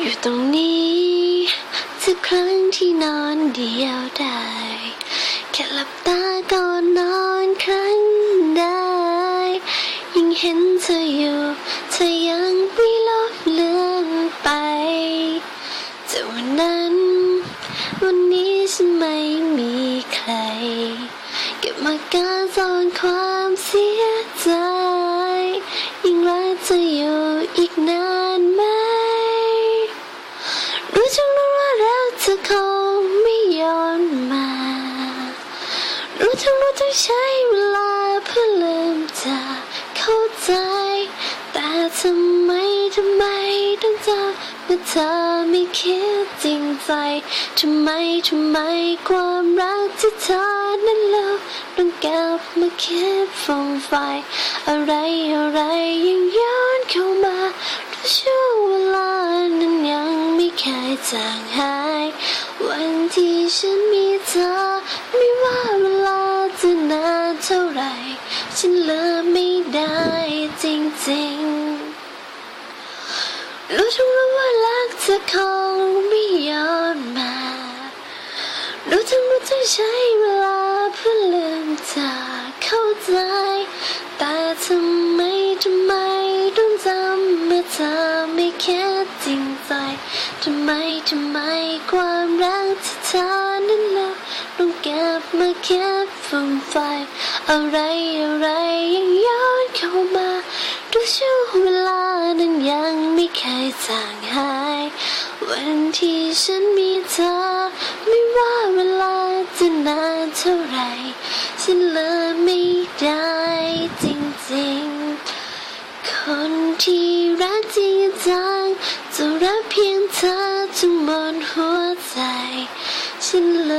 อยู่ตรงนี้สักครั้งที่นอนเดียวได้ แค่หลับตาก่อนนอนครั้งได้ยังเห็นเธออยู่เธอยังไม่ลบเลือนไปแต่วันนั้น วันนี้ฉันไม่มีใคร เก็บมาการซ่อนความเสียใจยังรักเธออยู่อีกนาน รู้จังรู้ต้งใช้เวลาเพื่อลืมจะเข้าใจ แต่ทำไมทำไมต้องจำเมื่อเธอไม่คิดจริงใจทำไมทำไมความรักที่เธอนั้นเลิกต้องกลับมาคิดฟงไฟ อะไรอะไรยังย้อนเข้ามาทุกช่วงเวลานั้นยังไม่เคยจางหาย วันที่ฉันมีเธอไม่ว่าเวลา จะนานเท่าไหรฉันเลิกไม่ได้จริงๆ รู้ทั้งรู้ว่ารักเธอคงไม่ย้อนมา รู้ทั้งรู้ต้องใช้เวลาเพื่อลืมจากเข้าใจ แต่ทำไมทำไมต้องจำเมื่อเธอไม่แค่จริงใจ ทำไมทำไมความรักที่เธอนั้นเลิกต้องเก็บ มาแค่ฝุ่นไฟ อะไรอะไรยังย้อนเข้ามาทุกช่วงเวลานั้นยังไม่เคยจางหาย วันที่ฉันมีเธอ ไม่ว่าเวลาจะนานเท่าไร ฉันเลิกไม่ได้จริงๆ คนที่รักจริงจังจะรักเพียงเธอทั้งหมดหัวใจ ฉันเล